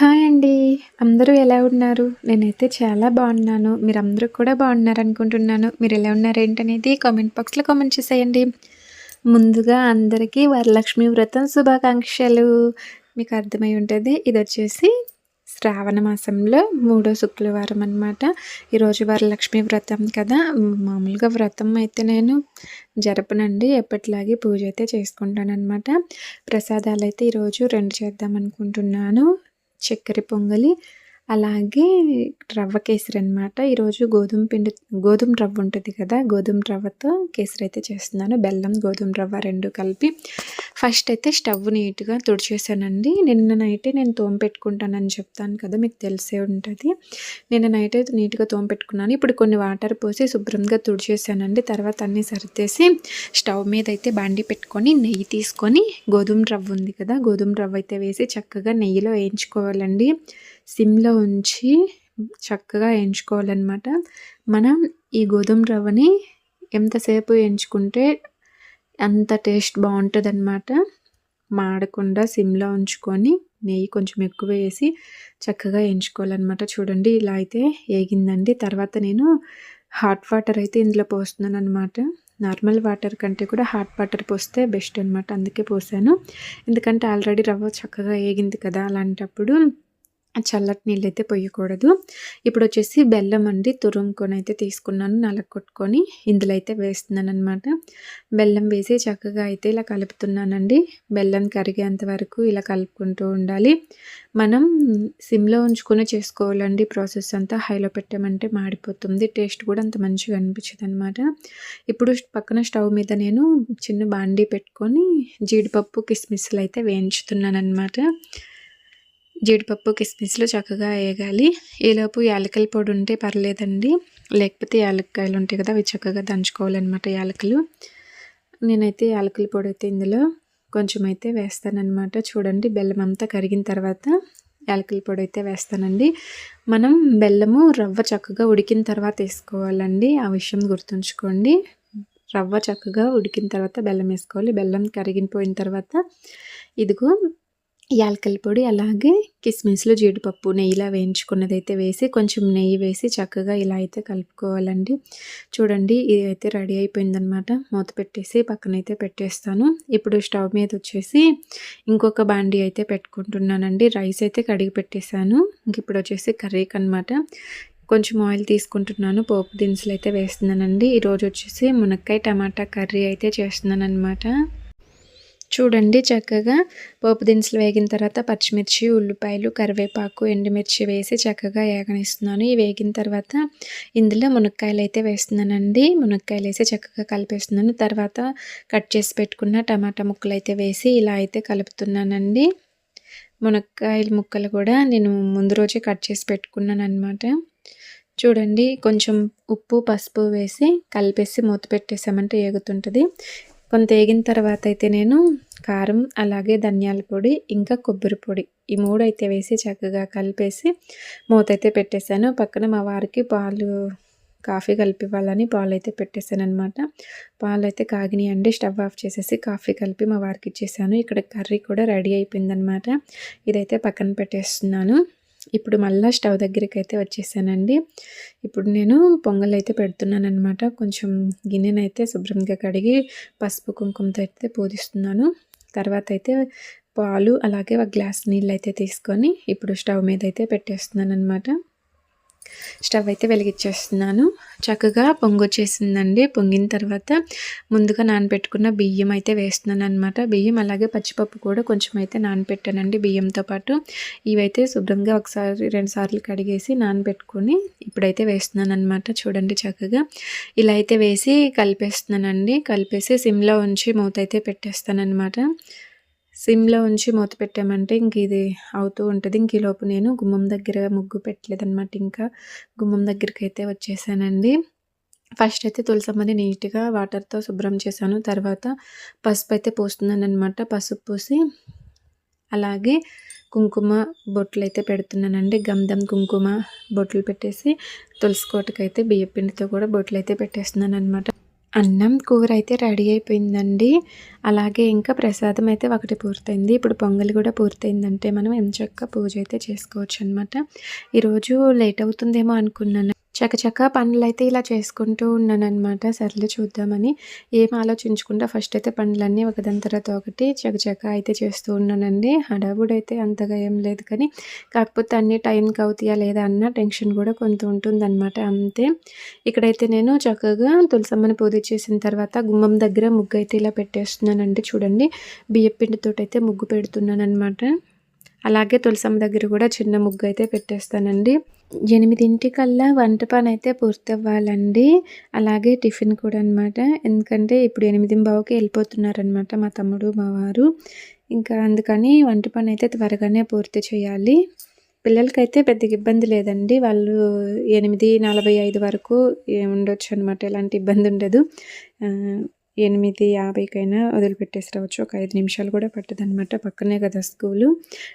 Hi అండి. అందరూ ఎలా ఉన్నారు? నేనైతే చాలా బాగున్నాను. మీరు కూడా బాగున్నారు అనుకుంటున్నాను మీరు ఎలా ఉన్నారు ఏంటనేది కామెంట్ బాక్స్లో కామెంట్ చేసేయండి. ముందుగా అందరికీ వరలక్ష్మి వ్రతం శుభాకాంక్షలు. మీకు అర్థమై ఉంటుంది. ఇది వచ్చేసి శ్రావణ మాసంలో మూడో శుక్రవారం అనమాట ఈరోజు వరలక్ష్మి వ్రతం కదా. మామూలుగా వ్రతం అయితే నేను జరపనండి. ఎప్పటిలాగే పూజ అయితే చేసుకుంటాను అనమాట ప్రసాదాలు అయితే ఈరోజు రెండు చేద్దాం అనుకుంటున్నాను చక్కెర పొంగలి అలాగే రవ్వ కేసరి అనమాట ఈరోజు గోధుమ పిండి గోధుమ రవ్వ ఉంటుంది కదా గోధుమ రవ్వతో కేసరి అయితే చేస్తున్నాను. బెల్లం గోధుమ రవ్వ రెండు కలిపి ఫస్ట్ అయితే స్టవ్ నీట్గా తుడిచేసానండి. నిన్న నైటే నేను తోమ పెట్టుకుంటానని చెప్తాను కదా మీకు తెలిసే ఉంటుంది. నిన్న నైట్ అయితే నీట్గా తోమ పెట్టుకున్నాను. ఇప్పుడు కొన్ని వాటర్ పోసి శుభ్రంగా తుడిచేసానండి. తర్వాత అన్నీ సరిచేసి స్టవ్ మీద అయితే బండి పెట్టుకొని నెయ్యి తీసుకొని గోధుమ రవ్వ ఉంది కదా గోధుమ రవ్వ అయితే వేసి చక్కగా నెయ్యిలో వేయించుకోవాలండి. సిమ్లో ఉంచి చక్కగా వేయించుకోవాలన్నమాట మనం ఈ గోధుమ రవ్వని ఎంతసేపు వేయించుకుంటే అంత టేస్ట్ బాగుంటుంది అనమాట మాడకుండా సిమ్లో ఉంచుకొని నెయ్యి కొంచెం ఎక్కువ వేసి చక్కగా వేయించుకోవాలన్నమాట చూడండి ఇలా అయితే వేగిందండి తర్వాత నేను హాట్ వాటర్ అయితే ఇందులో పోస్తున్నాను అనమాట నార్మల్ వాటర్ కంటే కూడా హాట్ వాటర్ పోస్తే బెస్ట్ అనమాట అందుకే పోసాను. ఎందుకంటే ఆల్రెడీ రవ్వ చక్కగా వేగింది కదా అలాంటప్పుడు. చల్లటి నీళ్ళు అయితే పొయ్యకూడదు. ఇప్పుడు వచ్చేసి బెల్లం అండి తురుముకొని అయితే తీసుకున్నాను నలగొట్టుకొని ఇందులో అయితే వేస్తున్నాను అనమాట బెల్లం వేసి చక్కగా అయితే ఇలా కలుపుతున్నానండి. బెల్లం కరిగేంత వరకు ఇలా కలుపుకుంటూ ఉండాలి. మనం సిమ్లో ఉంచుకొని చేసుకోవాలండి. ప్రాసెస్ అంతా హైలో పెట్టామంటే మాడిపోతుంది. టేస్ట్ కూడా అంత మంచిగా అనిపించదు అనమాట ఇప్పుడు పక్కన స్టవ్ మీద నేను చిన్న బాండీ పెట్టుకొని జీడిపప్పు కిస్మిస్లు అయితే వేయించుతున్నాను అనమాట జీడిపప్పు కిస్మిస్లు చక్కగా వేయగాలి ఈలోపు యాలకల పొడి ఉంటే పర్లేదండి. లేకపోతే యాలక్కాయలు ఉంటాయి కదా అవి చక్కగా దంచుకోవాలన్నమాట యాలకులు. నేనైతే యాలకుల పొడి అయితే ఇందులో కొంచెం అయితే వేస్తానన్నమాట. చూడండి బెల్లం అంతా కరిగిన తర్వాత యాలకల పొడి అయితే వేస్తానండి. మనం బెల్లము రవ్వ చక్కగా ఉడికిన తర్వాత వేసుకోవాలండి. ఆ విషయం గుర్తుంచుకోండి. రవ్వ చక్కగా ఉడికిన తర్వాత బెల్లం వేసుకోవాలి. బెల్లం కరిగిపోయిన తర్వాత ఇదిగో యాలకల పొడి అలాగే కిస్మిస్లు జీడిపప్పు నెయ్యిలా వేయించుకున్నది అయితే వేసి కొంచెం నెయ్యి వేసి చక్కగా ఇలా అయితే కలుపుకోవాలండి. చూడండి ఇది అయితే రెడీ అయిపోయిందనమాట మూత పెట్టేసి పక్కనైతే పెట్టేస్తాను. ఇప్పుడు స్టవ్ మీద వచ్చేసి ఇంకొక బాండీ అయితే పెట్టుకుంటున్నానండి. రైస్ అయితే కడిగి పెట్టేశాను. ఇంక ఇప్పుడు వచ్చేసి కర్రీకి అనమాట కొంచెం ఆయిల్ తీసుకుంటున్నాను. పోపు దినుసులు అయితే వేస్తున్నానండి. ఈరోజు వచ్చేసి మునక్కాయ టమాటా కర్రీ అయితే చేస్తున్నాను అనమాట చూడండి చక్కగా పోపు దినుసులు వేగిన తర్వాత పచ్చిమిర్చి ఉల్లిపాయలు కరివేపాకు ఎండుమిర్చి వేసి చక్కగా వేగనిస్తున్నాను ఈ వేగిన తర్వాత ఇందులో మునక్కాయలు అయితే వేస్తున్నానండి. మునక్కాయలు వేసి చక్కగా కలిపేస్తున్నాను. తర్వాత కట్ చేసి పెట్టుకున్న టమాటా ముక్కలు అయితే వేసి ఇలా అయితే కలుపుతున్నానండి. మునక్కాయల ముక్కలు కూడా నేను ముందు రోజే కట్ చేసి పెట్టుకున్నాను అనమాట చూడండి కొంచెం ఉప్పు పసుపు వేసి కలిపేసి మూత పెట్టేసామంటే ఏగుతుంటుంది. కొంత వేగిన తర్వాత అయితే నేను కారం అలాగే ధనియాల పొడి ఇంకా కొబ్బరి పొడి ఈ మూడు అయితే వేసి చక్కగా కలిపేసి మూత అయితే పెట్టేశాను. పక్కన మా వారికి పాలు కాఫీ కలిపివ్వాలని పాలు అయితే పెట్టేశాను అనమాట పాలు అయితే కాగినాయండి స్టవ్ ఆఫ్ చేసేసి కాఫీ కలిపి మా వారికి ఇచ్చేసాను. ఇక్కడ కర్రీ కూడా రెడీ అయిపోయిందనమాట ఇదైతే పక్కన పెట్టేస్తున్నాను. ఇప్పుడు మళ్ళీ స్టవ్ దగ్గరికి అయితే వచ్చేసానండి. ఇప్పుడు నేను పొంగల్ అయితే పెడుతున్నాను అనమాట కొంచెం గిన్నెనైతే శుభ్రంగా కడిగి పసుపు కుంకుమతో అయితే పూజిస్తున్నాను. తర్వాత అయితే పాలు అలాగే ఒక గ్లాస్ నీళ్ళు అయితే తీసుకొని ఇప్పుడు స్టవ్ మీద అయితే పెట్టేస్తున్నాను అనమాట స్టవ్ అయితే వెలిగించేస్తున్నాను. చక్కగా పొంగొచ్చేసిందండి పొంగిన తర్వాత ముందుగా నానబెట్టుకున్న బియ్యం అయితే వేస్తున్నాను అనమాట బియ్యం అలాగే పచ్చిపప్పు కూడా కొంచెం అయితే నానబెట్టానండి బియ్యంతో పాటు. ఇవైతే శుభ్రంగా ఒకసారి రెండు సార్లు కడిగేసి నానబెట్టుకొని ఇప్పుడైతే వేస్తున్నాను అనమాట చూడండి చక్కగా. ఇలా అయితే వేసి కలిపేస్తున్నానండి. కలిపేసి సిమ్లో ఉంచి మూత అయితే పెట్టేస్తానమాట సిమ్లో ఉంచి మూత పెట్టామంటే ఇంక ఇది అవుతూ ఉంటుంది. ఇంక ఈలోపు నేను గుమ్మం దగ్గర ముగ్గు పెట్టలేదన్నమాట ఇంకా. గుమ్మం దగ్గరికి అయితే వచ్చేసానండి. ఫస్ట్ అయితే తులసమ్మని నీట్గా వాటర్తో శుభ్రం చేశాను. తర్వాత పసుపు అయితే పోస్తున్నాను అనమాట పసుపు పోసి అలాగే కుంకుమ బొట్లు అయితే పెడుతున్నానండి. గంధం కుంకుమ బొట్లు పెట్టేసి తులసి కోటకైతే బియ్యపిండితో కూడా బొట్లు అయితే పెట్టేస్తున్నాను అనమాట అన్నం కూర అయితే రెడీ అయిపోయిందండి. అలాగే ఇంకా ప్రసాదం అయితే ఒకటి పూర్తయింది. ఇప్పుడు పొంగల్ కూడా పూర్తయిందంటే మనం ఎంచక్క పూజ అయితే చేసుకోవచ్చు అనమాట ఈరోజు లేట్ అవుతుందేమో అనుకున్నాను. చకచక పనులైతే ఇలా చేసుకుంటూ ఉన్నానమాట సర్లే చూద్దామని ఏం ఆలోచించకుండా ఫస్ట్ అయితే పనులన్నీ ఒకదాని తర్వాత ఒకటి చకచక అయితే చేస్తూ ఉన్నానండి. హడావుడైతే అంతగా ఏం లేదు కానీ కాకపోతే అన్ని టైంకి అవుతాయా లేదా అన్న టెన్షన్ కూడా కొంత ఉంటుందన్నమాట. అంతే. ఇక్కడైతే నేను చక్కగా తులసమ్మని పూజ చేసిన తర్వాత గుమ్మం దగ్గర ముగ్గు అయితే ఇలా పెట్టేస్తున్నానండి. చూడండి బియ్యపిండితో అయితే ముగ్గు పెడుతున్నాను అనమాట అలాగే తులసమ్మ దగ్గర కూడా చిన్న ముగ్గు అయితే పెట్టేస్తానండి. ఎనిమిదింటికల్లా వంట పని అయితే పూర్తవ్వాలండి. అలాగే టిఫిన్ కూడా అనమాట ఎందుకంటే ఇప్పుడు ఎనిమిది బావుకి వెళ్ళిపోతున్నారనమాట మా తమ్ముడు మా వారు. ఇంకా అందుకని వంట పని అయితే త్వరగానే పూర్తి చేయాలి. పిల్లలకైతే పెద్దగా ఇబ్బంది లేదండి. వాళ్ళు ఎనిమిది నలభై ఐదు వరకు ఉండొచ్చు అనమాట ఎలాంటి ఇబ్బంది ఉండదు. ఎనిమిది యాభైకైనా వదిలిపెట్టేసి రావచ్చు. ఒక ఐదు నిమిషాలు కూడా పట్టదు అనమాట పక్కనే కదా స్కూలు.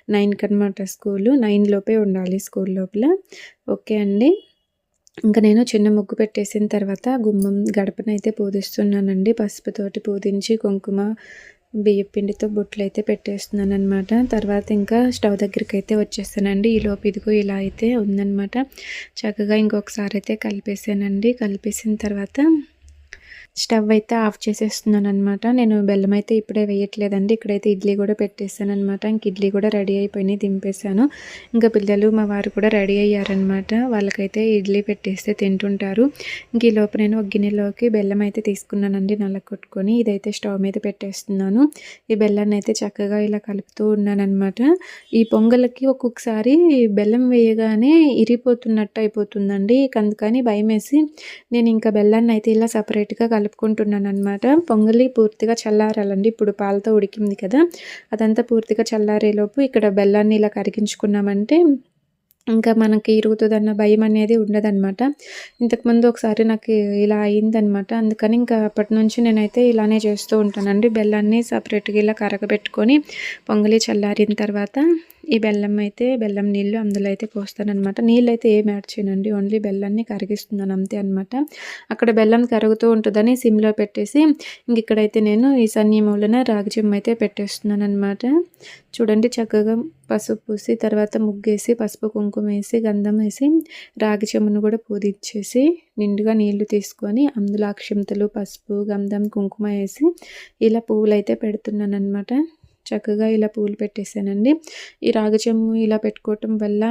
నైన్కి అనమాట స్కూలు. నైన్ లోపే ఉండాలి స్కూల్ లోపల. ఓకే అండి. ఇంకా నేను చిన్న ముగ్గు పెట్టేసిన తర్వాత గుమ్మం గడపనైతే పూజిస్తున్నానండి పసుపుతోటి పూజించి కుంకుమ బియ్యం పిండితో బొట్లు అయితే పెట్టేస్తున్నాను అనమాట తర్వాత ఇంకా స్టవ్ దగ్గరికి అయితే వచ్చేస్తానండి. ఈ లోపు ఇదిగో ఇలా అయితే ఉందనమాట చక్కగా ఇంకొకసారి అయితే కలిపేసానండి కలిపేసిన తర్వాత స్టవ్ అయితే ఆఫ్ చేసేస్తున్నాను అనమాట నేను బెల్లం అయితే ఇప్పుడే వేయట్లేదండి. ఇక్కడైతే ఇడ్లీ కూడా పెట్టేసాను అనమాట ఇంక ఇడ్లీ కూడా రెడీ అయిపోయినాయి దింపేశాను. ఇంకా పిల్లలు మా వారు కూడా రెడీ అయ్యారనమాట వాళ్ళకైతే ఇడ్లీ పెట్టేస్తే తింటుంటారు. ఇంక ఈ లోపు నేను ఒక గిన్నెలోకి బెల్లం అయితే తీసుకున్నానండి నల్ల కొట్టుకొని ఇదైతే స్టవ్ మీద పెట్టేస్తున్నాను. ఈ బెల్లాన్ని అయితే చక్కగా ఇలా కలుపుతూ ఉన్నానమాట ఈ పొంగల్కి ఒక్కొక్కసారి బెల్లం వేయగానే ఇరిపోతున్నట్టు అయిపోతుందండి. అందుకని భయం వేసి నేను ఇంకా బెల్లాన్ని అయితే ఇలా సపరేట్గా కలుపుకుంటున్నాను అనమాట పొంగలి పూర్తిగా చల్లారాలండి. ఇప్పుడు పాలతో ఉడికింది కదా. అదంతా పూర్తిగా చల్లారేలోపు ఇక్కడ బెల్లాన్ని ఇలా కరిగించుకున్నామంటే ఇంకా మనకి ఇరుగుతుందన్న భయం అనేది ఉండదన్నమాట. ఇంతకుముందు ఒకసారి నాకు ఇలా అయిందనమాట అందుకని ఇంకా అప్పటి నుంచి నేనైతే ఇలానే చేస్తూ ఉంటానండి. బెల్లాన్ని సపరేట్గా ఇలా కరగబెట్టుకొని పొంగలి చల్లారిన తర్వాత ఈ బెల్లం అయితే బెల్లం నీళ్ళు అందులో అయితే పోస్తానమాట నీళ్ళు అయితే ఏం యాడ్ చేయనండి. ఓన్లీ బెల్లాన్ని కరిగిస్తున్నాను అంతే అనమాట అక్కడ బెల్లం కరుగుతూ ఉంటుందని సిమ్లో పెట్టేసి ఇంక ఇక్కడైతే నేను ఈ సన్నిమూలన రాగి చెమ్మ అయితే పెట్టేస్తున్నాను అనమాట చూడండి చక్కగా పసుపు పూసి తర్వాత ముగ్గేసి పసుపు కుంకుమ వేసి గంధం వేసి రాగి చెమ్మను కూడా పూదిచ్చేసి నిండుగా నీళ్ళు తీసుకొని అందులో అక్షింతలు పసుపు గంధం కుంకుమ వేసి ఇలా పువ్వులు అయితే పెడుతున్నాను అనమాట చక్కగా ఇలా పూలు పెట్టేశానండి. ఈ రాగచెమ్ము ఇలా పెట్టుకోవటం వల్ల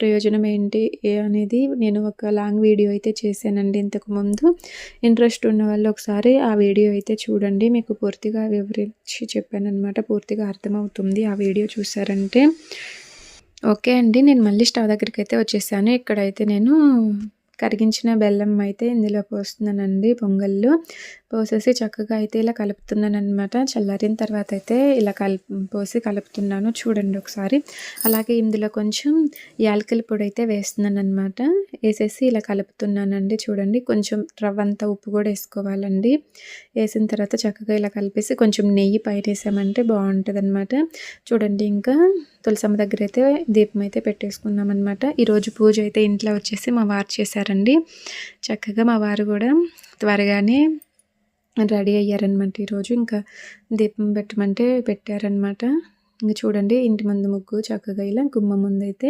ప్రయోజనం ఏంటి అనేది నేను ఒక లాంగ్ వీడియో అయితే చేశానండి ఇంతకుముందు ఇంట్రెస్ట్ ఉన్న వాళ్ళు ఒకసారి ఆ వీడియో అయితే చూడండి. మీకు పూర్తిగా వివరించి చెప్పానమాట పూర్తిగా అర్థమవుతుంది ఆ వీడియో చూసారంటే ఓకే అండి నేను మళ్ళీ స్టవ్ దగ్గరికి అయితే వచ్చేసాను. ఇక్కడైతే నేను కరిగించిన బెల్లం అయితే ఇందులో పోస్తున్నానండి పొంగల్లో. పోసేసి చక్కగా అయితే ఇలా కలుపుతున్నాను అనమాట చల్లారిన తర్వాత అయితే ఇలా కల్ పోసి కలుపుతున్నాను చూడండి ఒకసారి. అలాగే ఇందులో కొంచెం యాలకల పొడి అయితే వేస్తున్నాను అనమాట వేసేసి ఇలా కలుపుతున్నానండి చూడండి. కొంచెం రవ్వ అంతా ఉప్పు కూడా వేసుకోవాలండి. వేసిన తర్వాత చక్కగా ఇలా కలిపేసి కొంచెం నెయ్యి పైన వేసామంటే బాగుంటుంది అనమాట చూడండి ఇంకా తులసమ్మ దగ్గర అయితే దీపం అయితే పెట్టేసుకున్నాం అనమాట ఈరోజు పూజ అయితే ఇంట్లో వచ్చేసి మా వారు చేశారండి. చక్కగా మా వారు కూడా త్వరగానే రెడీ అయ్యారనమాట ఈరోజు. ఇంకా దీపం పెట్టమంటే పెట్టారనమాట ఇంకా చూడండి ఇంటి ముందు ముగ్గు చక్కగా ఇలా గుమ్మ ముందు అయితే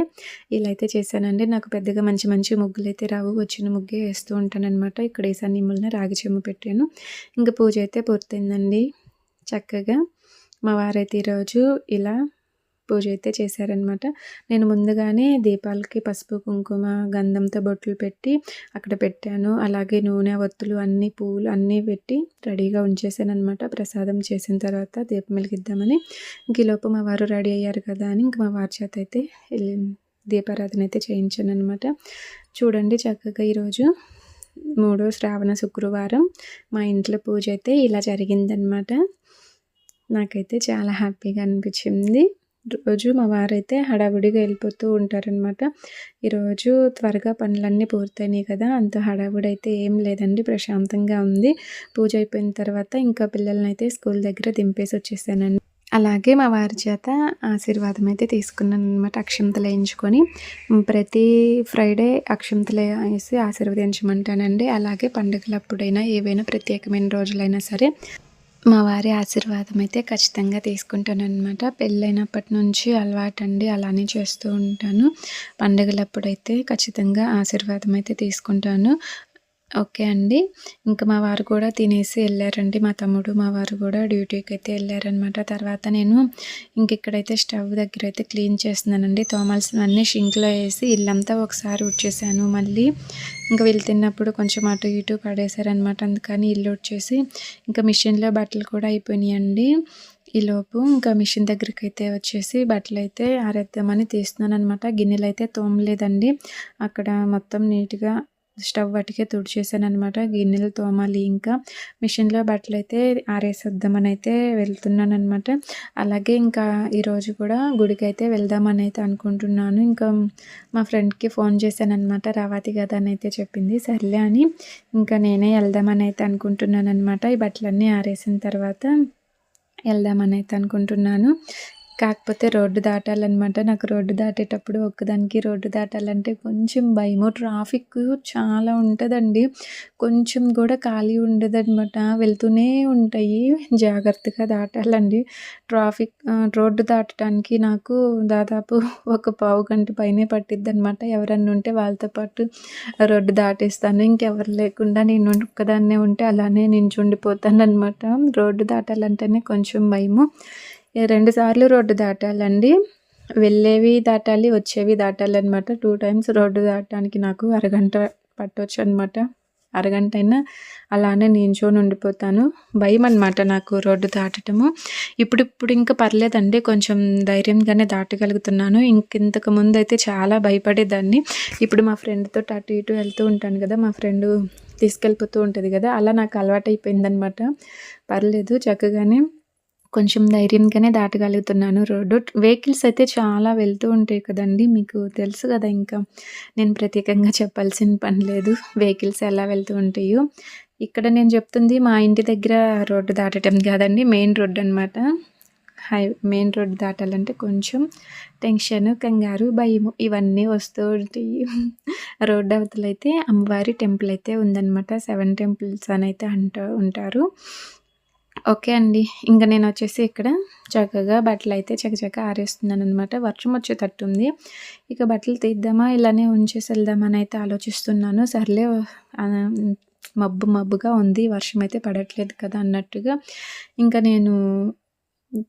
ఇలా అయితే చేశానండి. నాకు పెద్దగా మంచి మంచి ముగ్గులు అయితే రావు. వచ్చిన ముగ్గే వేస్తూ ఉంటానన్నమాట. ఇక్కడ వేసాను నిమ్మల్ని రాగి చెమ్ము పెట్టాను. ఇంకా పూజ అయితే పూర్తయిందండి. చక్కగా మా వారైతే ఈరోజు ఇలా పూజ అయితే చేశారనమాట నేను ముందుగానే దీపాలకి పసుపు కుంకుమ గంధంతో బొట్లు పెట్టి అక్కడ పెట్టాను. అలాగే నూనె ఒత్తులు అన్ని పూలు అన్నీ పెట్టి రెడీగా ఉంచేసాను అనమాట ప్రసాదం చేసిన తర్వాత దీపం వెలిగిద్దామని. ఇంకలోపు మా వారు రెడీ అయ్యారు కదా అని ఇంక మా వారి చేత అయితే దీపారాధన అయితే చేయించాను అనమాట చూడండి చక్కగా ఈరోజు మూడో శ్రావణ శుక్రవారం మా ఇంట్లో పూజ అయితే ఇలా జరిగిందనమాట నాకైతే చాలా హ్యాపీగా అనిపించింది. రోజు మా వారైతే హడావుడిగా వెళ్ళిపోతూ ఉంటారనమాట ఈరోజు త్వరగా పనులన్నీ పూర్తయినాయి కదా అంత హడావుడి అయితే ఏం లేదండి ప్రశాంతంగా ఉంది. పూజ అయిపోయిన తర్వాత ఇంకా పిల్లల్ని అయితే స్కూల్ దగ్గర దింపేసి వచ్చేసానండి. అలాగే మా వారి చేత ఆశీర్వాదం అయితే తీసుకున్నాను అనమాట అక్షంతలు వేయించుకొని. ప్రతి ఫ్రైడే అక్షంతలు వేసి ఆశీర్వదించమంటానండి. అలాగే పండుగలప్పుడైనా ఏవైనా ప్రత్యేకమైన రోజులైనా సరే మా వారి ఆశీర్వాదం అయితే ఖచ్చితంగా తీసుకుంటాను అనమాట పెళ్ళైనప్పటి నుంచి అలవాటు అండి అలానే చేస్తూ ఉంటాను. పండుగలప్పుడైతే ఖచ్చితంగా ఆశీర్వాదం అయితే తీసుకుంటాను. ఓకే అండి. ఇంకా మా వారు కూడా తినేసి వెళ్ళారండి మా తమ్ముడు మా వారు కూడా డ్యూటీకి అయితే వెళ్ళారనమాట తర్వాత నేను ఇంక ఇక్కడైతే స్టవ్ దగ్గర అయితే క్లీన్ చేస్తున్నానండి. తోమాల్సినవన్నీ షింక్లో వేసి ఇల్లంతా ఒకసారి ఉడ్చేసాను. మళ్ళీ ఇంకా వెళ్తున్నప్పుడు కొంచెం అటు ఇటు పడేశారనమాట అందుకని ఇల్లు ఉడ్చేసి ఇంకా మిషన్లో బట్టలు కూడా అయిపోయినాయండి. ఈలోపు ఇంకా మిషన్ దగ్గరికి అయితే వచ్చేసి బట్టలు అయితే ఆరేద్దామని తీస్తున్నాను అనమాట గిన్నెలు అయితే తోమలేదండి. అక్కడ మొత్తం నీట్గా స్టవ్ వాటికే తుడిచేసాను అనమాట గిన్నెలు తోమాలి ఇంకా. మిషన్లో బట్టలు అయితే ఆరేసేద్దామని అయితే వెళ్తున్నాను అనమాట అలాగే ఇంకా ఈరోజు కూడా గుడికి అయితే వెళ్దామని అయితే అనుకుంటున్నాను. ఇంకా మా ఫ్రెండ్కి ఫోన్ చేశాను అనమాట రావాతి కదా అని అయితే చెప్పింది. సర్లే అని ఇంకా నేనే వెళ్దామని అయితే అనుకుంటున్నాను అనమాట ఈ బట్టలన్నీ ఆరేసిన తర్వాత వెళ్దామని అయితే అనుకుంటున్నాను. కాకపోతే రోడ్డు దాటాలన్నమాట. నాకు రోడ్డు దాటేటప్పుడు ఒక్కదానికి రోడ్డు దాటాలంటే కొంచెం భయము. ట్రాఫిక్ చాలా ఉంటుందండి. కొంచెం కూడా ఖాళీ ఉండదన్నమాట. వెళ్తూనే ఉంటాయి. జాగ్రత్తగా దాటాలండి. ట్రాఫిక్ రోడ్డు దాటడానికి నాకు దాదాపు ఒక పావు గంట పైనే పట్టిద్ది అనమాట ఎవరన్నా ఉంటే వాళ్ళతో పాటు రోడ్డు దాటేస్తాను. ఇంకెవరు లేకుండా నేను ఒక్కదాన్నే ఉంటే అలానే నించుండిపోతాను అనమాట రోడ్డు దాటాలంటేనే కొంచెం భయము. రెండు సార్లు రోడ్డు దాటాలండి. వెళ్ళేవి దాటాలి వచ్చేవి దాటాలి అనమాట టూ టైమ్స్ రోడ్డు దాటడానికి నాకు అరగంట పట్టవచ్చు అనమాట అరగంట అయినా అలానే నించొని ఉండిపోతాను. భయం అనమాట నాకు రోడ్డు దాటటము. ఇప్పుడు ఇప్పుడు ఇంకా పర్లేదండి. కొంచెం ధైర్యంగానే దాటగలుగుతున్నాను. ఇంకింతకు ముందు అయితే చాలా భయపడేదాన్ని. ఇప్పుడు మా ఫ్రెండ్తో అటు ఇటు వెళ్తూ ఉంటాను కదా మా ఫ్రెండ్ తీసుకెళ్ళిపోతూ ఉంటుంది కదా అలా నాకు అలవాటు అయిపోయిందనమాట పర్లేదు చక్కగానే కొంచెం ధైర్యంగానే దాటగలుగుతున్నాను. రోడ్డు వెహికల్స్ అయితే చాలా వెళ్తూ ఉంటాయి కదండి. మీకు తెలుసు కదా ఇంకా. నేను ప్రత్యేకంగా చెప్పాల్సిన పని లేదు. వెహికల్స్ ఎలా వెళ్తూ ఉంటాయో. ఇక్కడ నేను చెప్తుంది మా ఇంటి దగ్గర రోడ్డు దాటటం కాదండి. మెయిన్ రోడ్డు అనమాట హై మెయిన్ రోడ్డు దాటాలంటే కొంచెం టెన్షన్ కంగారు భయము ఇవన్నీ వస్తూ ఉంటాయి. రోడ్డు అవతలైతే అమ్మవారి టెంపుల్ అయితే ఉందన్నమాట. సెవెన్ టెంపుల్స్ అని అయితే అంటూ ఉంటారు. ఓకే అండి. ఇంకా నేను వచ్చేసి ఇక్కడ చక్కగా బట్టలు అయితే చక్కచక్క ఆరేస్తున్నాను అనమాట వర్షం వచ్చేటట్టుంది. ఇక బట్టలు తీద్దామా ఇలానే ఉంచేసి వెళ్దామని అయితే ఆలోచిస్తున్నాను. సర్లే మబ్బు మబ్బుగా ఉంది వర్షం అయితే పడట్లేదు కదా అన్నట్టుగా ఇంకా నేను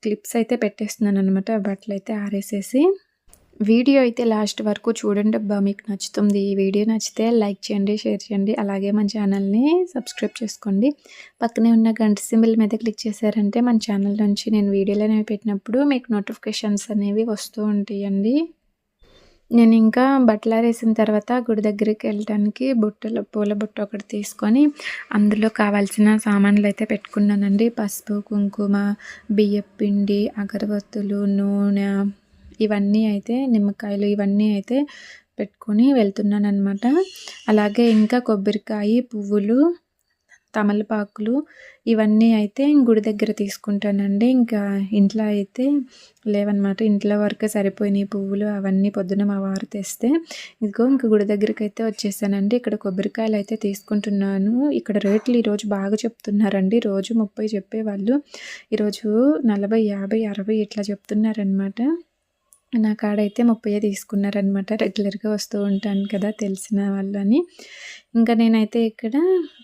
క్లిప్స్ అయితే పెట్టేస్తున్నాను అనమాట బట్టలు అయితే ఆరేసేసి. వీడియో అయితే లాస్ట్ వరకు చూడండి అబ్బా మీకు నచ్చుతుంది ఈ వీడియో నచ్చితే లైక్ చేయండి షేర్ చేయండి. అలాగే మన ఛానల్ని సబ్స్క్రైబ్ చేసుకోండి. పక్కనే ఉన్న గంట సింబల్ మీద క్లిక్ చేశారంటే మన ఛానల్ నుంచి నేను వీడియోలు అనేవి పెట్టినప్పుడు మీకు నోటిఫికేషన్స్ అనేవి వస్తూ ఉంటాయండి. నేను ఇంకా బట్టలారేసిన తర్వాత గుడి దగ్గరికి వెళ్ళడానికి బుట్టలు పూల బుట్ట ఒకటి తీసుకొని అందులో కావాల్సిన సామాన్లు అయితే పెట్టుకున్నానండి. పసుపు కుంకుమ బియ్యపిండి అగరబత్తులు నూనె ఇవన్నీ అయితే నిమ్మకాయలు ఇవన్నీ అయితే పెట్టుకొని వెళ్తున్నాను అనమాట అలాగే ఇంకా కొబ్బరికాయ పువ్వులు తమలపాకులు ఇవన్నీ అయితే గుడి దగ్గర తీసుకుంటానండి. ఇంకా ఇంట్లో అయితే లేవన్నమాట. ఇంట్లో వరకు సరిపోయినాయి పువ్వులు అవన్నీ పొద్దున మా వారు తెస్తే ఇదిగో ఇంకా గుడి దగ్గరికి అయితే వచ్చేసానండి. ఇక్కడ కొబ్బరికాయలు అయితే తీసుకుంటున్నాను. ఇక్కడ రేట్లు ఈరోజు బాగా చెప్తున్నారండి. రోజు ముప్పై చెప్పేవాళ్ళు. ఈరోజు నలభై యాభై అరవై ఇట్లా చెప్తున్నారనమాట నా కాడైతే ముప్పై తీసుకున్నారనమాట రెగ్యులర్గా వస్తూ ఉంటాను కదా తెలిసిన వాళ్ళు అని ఇంకా నేనైతే ఇక్కడ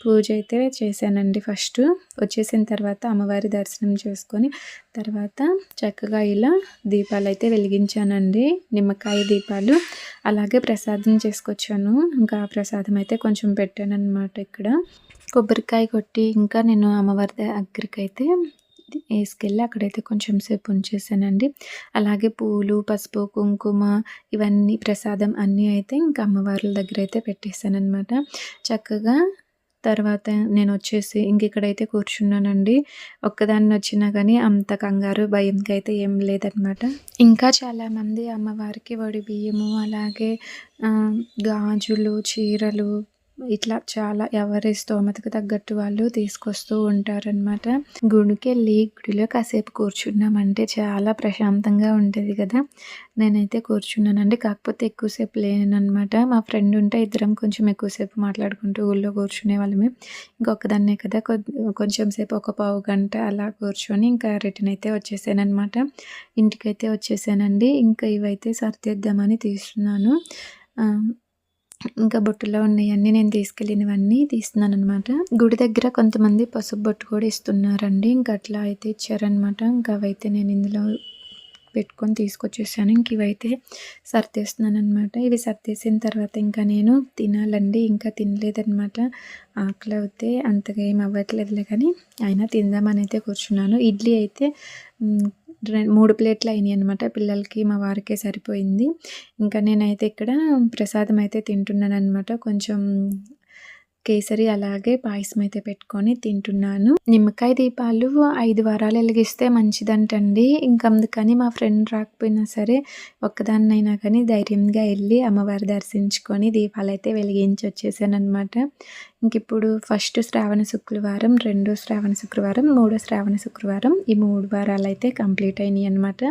పూజ అయితే చేశానండి ఫస్ట్. వచ్చేసిన తర్వాత అమ్మవారి దర్శనం చేసుకొని తర్వాత చక్కగా ఇలా దీపాలు అయితే వెలిగించానండి. నిమ్మకాయ దీపాలు. అలాగే ప్రసాదం చేసుకొచ్చాను. ఇంకా ప్రసాదం అయితే కొంచెం పెట్టాను అనమాట ఇక్కడ. కొబ్బరికాయ కొట్టి ఇంకా నేను అమ్మవారి దగ్గరికి అయితే వేసుకెళ్ళి అక్కడైతే కొంచెం సేపు ఉంచేసానండి. అలాగే పూలు పసుపు కుంకుమ ఇవన్నీ ప్రసాదం అన్నీ అయితే ఇంకా అమ్మవార్ల దగ్గర అయితే పెట్టేశానమాట చక్కగా తర్వాత నేను వచ్చేసి ఇంక ఇక్కడైతే కూర్చున్నానండి. ఒక్కదాన్ని వచ్చినా కానీ అంత కంగారు భయంకి అయితే ఏం లేదనమాట ఇంకా చాలామంది అమ్మవారికి వడి బియ్యము అలాగే గాజులు చీరలు ఇట్లా చాలా ఎవరి స్తోమతకు తగ్గట్టు వాళ్ళు తీసుకొస్తూ ఉంటారనమాట గుడికి వెళ్ళి గుడిలో కాసేపు కూర్చున్నామంటే చాలా ప్రశాంతంగా ఉంటుంది కదా. నేనైతే కూర్చున్నానండి. కాకపోతే ఎక్కువసేపు లేననమాట మా ఫ్రెండ్ ఉంటే ఇద్దరం కొంచెం ఎక్కువసేపు మాట్లాడుకుంటూ ఊళ్ళో కూర్చునే వాళ్ళమే. ఇంకొకదాన్నే కదా. కొంచెం సేపు ఒక పావు గంట అలా కూర్చొని ఇంకా రిటర్న్ అయితే వచ్చేసానమాట ఇంటికైతే వచ్చేసానండి. ఇంకా ఇవైతే సర్దేద్దామని తీస్తున్నాను. ఇంకా బొట్టులో ఉన్నాయన్నీ నేను తీసుకెళ్ళినవన్నీ తీస్తున్నాను అనమాట గుడి దగ్గర కొంతమంది పసుపు బొట్టు కూడా ఇస్తున్నారండి. ఇంకా అట్లా అయితే ఇచ్చారనమాట ఇంకా అవైతే నేను ఇందులో పెట్టుకొని తీసుకొచ్చేసాను. ఇంక ఇవైతే సర్దేస్తున్నాను అనమాట ఇవి సర్దేసిన తర్వాత ఇంకా నేను తినాలండి. ఇంకా తినలేదనమాట ఆకలి అయితే అంతగా ఏం అవ్వట్లేదులే కానీ అయినా తిందామని అయితే కూర్చున్నాను. ఇడ్లీ అయితే మూడు ప్లేట్లు అయినాయి అనమాట పిల్లలకి మా వారికే సరిపోయింది. ఇంకా నేనైతే ఇక్కడ ప్రసాదం అయితే తింటున్నాను అనమాట కొంచెం కేసరి అలాగే పాయసం అయితే పెట్టుకొని తింటున్నాను. నిమ్మకాయ దీపాలు ఐదు వారాలు వెలిగిస్తే మంచిదంటండి. ఇంకా అందుకని మా ఫ్రెండ్ రాకపోయినా సరే ఒక్కదాన్నైనా కానీ ధైర్యంగా వెళ్ళి అమ్మవారి దర్శించుకొని దీపాలు అయితే వెలిగించి వచ్చేసాను అనమాట ఇంక ఇప్పుడు ఫస్ట్ శ్రావణ శుక్రవారం రెండో శ్రావణ శుక్రవారం మూడో శ్రావణ శుక్రవారం ఈ మూడు వారాలు అయితే కంప్లీట్ అయినాయి అనమాట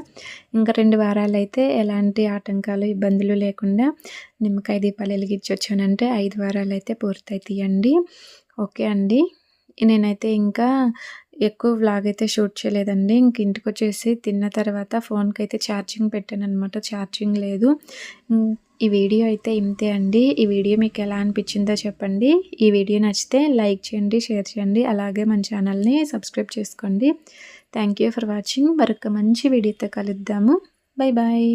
ఇంకా రెండు వారాలు అయితే ఎలాంటి ఆటంకాలు ఇబ్బందులు లేకుండా నిమ్మకాయ దీపాలు వెలిగించి వచ్చానంటే ఐదు వారాలు అయితే పూర్తయితాయండి. ఓకే అండి. నేనైతే ఇంకా ఎక్కువ వ్లాగ్ అయితే షూట్ చేయలేదండి. ఇంక ఇంటికి వచ్చేసి తిన్న తర్వాత ఫోన్కి అయితే ఛార్జింగ్ పెట్టాను అనమాట ఛార్జింగ్ లేదు. ఈ వీడియో అయితే ఇంతే అండి. ఈ వీడియో మీకు ఎలా అనిపించిందో చెప్పండి. ఈ వీడియో నచ్చితే లైక్ చేయండి షేర్ చేయండి. అలాగే మన ఛానల్ని సబ్స్క్రైబ్ చేసుకోండి. Thank you for watching. మరొక మంచి వీడియోతో కలుద్దాము. Bye bye.